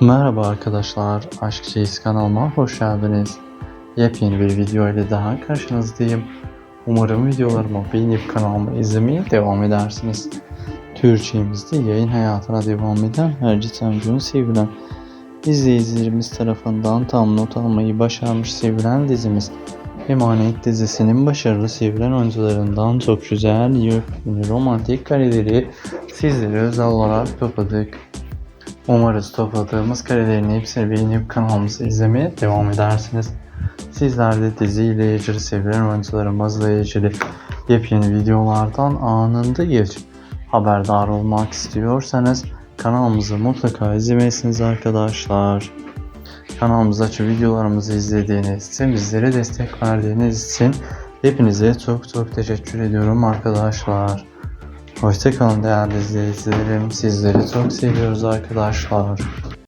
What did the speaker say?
Merhaba arkadaşlar, Aşk Çeyiz kanalıma hoş geldiniz. Yepyeni bir video ile daha karşınızdayım. Umarım videolarımı beğenip kanalımı izlemeye devam edersiniz. Türkçemizde yayın hayatına devam eden Herci Tancu'nun sevilen izleyicilerimiz tarafından tam not almayı başarmış sevilen dizimiz Emanet dizisinin başarılı sevilen oyuncularından çok güzel, yepyeni romantik kareleri sizlere özel olarak topladık. Umarız topladığımız karelerin hepsini beğenip kanalımızı izlemeye devam edersiniz. Sizler de diziyle ilgili sevilen oyuncularımızla ilgili yepyeni videolardan anında geç haberdar olmak istiyorsanız kanalımızı mutlaka izlemesiniz arkadaşlar. Kanalımızdaki videolarımızı izlediğiniz için, bizlere destek verdiğiniz için hepinize çok çok teşekkür ediyorum arkadaşlar. Hoşçakalın değerli izleyicilerim. Sizleri çok seviyoruz arkadaşlar.